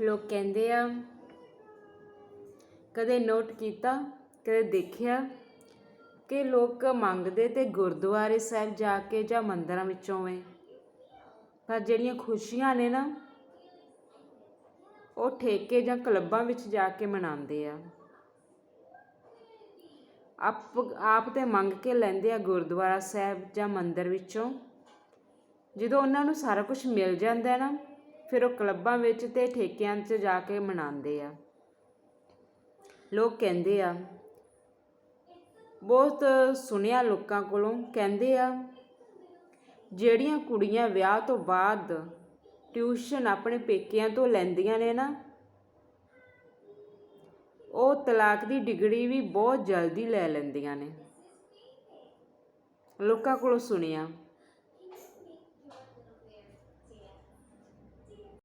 ਲੋਕ ਕਹਿੰਦੇ ਆ। ਕਦੇ ਨੋਟ ਕੀਤਾ, ਕਦੇ ਦੇਖਿਆ ਕਿ ਲੋਕ ਮੰਗਦੇ ਤੇ ਗੁਰਦੁਆਰੇ ਸਾਹਿਬ ਜਾ ਕੇ ਜਾਂ ਮੰਦਰਾਂ ਵਿੱਚੋਂ ਵੇ ਪਰ ਜਿਹੜੀਆਂ ਖੁਸ਼ੀਆਂ ਨੇ ਨਾ, ਉਹ ਠੇਕੇ ਜਾਂ ਕਲੱਬਾਂ ਵਿੱਚ ਜਾ ਕੇ ਮਨਾਉਂਦੇ ਆ। ਆਪ ਆਪ ਤੇ ਮੰਗ ਕੇ ਲੈਂਦੇ ਆ ਗੁਰਦੁਆਰਾ ਸਾਹਿਬ ਜਾਂ ਮੰਦਰ ਵਿੱਚੋਂ। ਜਦੋਂ ਉਹਨਾਂ ਨੂੰ ਸਾਰਾ ਕੁਝ ਮਿਲ ਜਾਂਦਾ ਨਾ ਫਿਰ ਉਹ ਕਲੱਬਾਂ ਵਿੱਚ ਤੇ ਠੇਕਿਆਂ 'ਚ ਜਾ ਕੇ ਮਨਾਉਂਦੇ ਆ। ਲੋਕ ਕਹਿੰਦੇ ਆ, ਬਹੁਤ ਸੁਣਿਆ ਲੋਕਾਂ ਕੋਲੋਂ, ਕਹਿੰਦੇ ਆ, ਜਿਹੜੀਆਂ ਕੁੜੀਆਂ ਵਿਆਹ ਤੋਂ ਬਾਅਦ ਟਿਊਸ਼ਨ ਆਪਣੇ ਪੇਕਿਆਂ ਤੋਂ ਲੈਂਦੀਆਂ ਨੇ ਨਾ, ਉਹ ਤਲਾਕ ਦੀ ਡਿਗਰੀ ਵੀ ਬਹੁਤ ਜਲਦੀ ਲੈ ਲੈਂਦੀਆਂ ਨੇ। ਲੋਕਾਂ ਕੋਲੋਂ ਸੁਣਿਆ।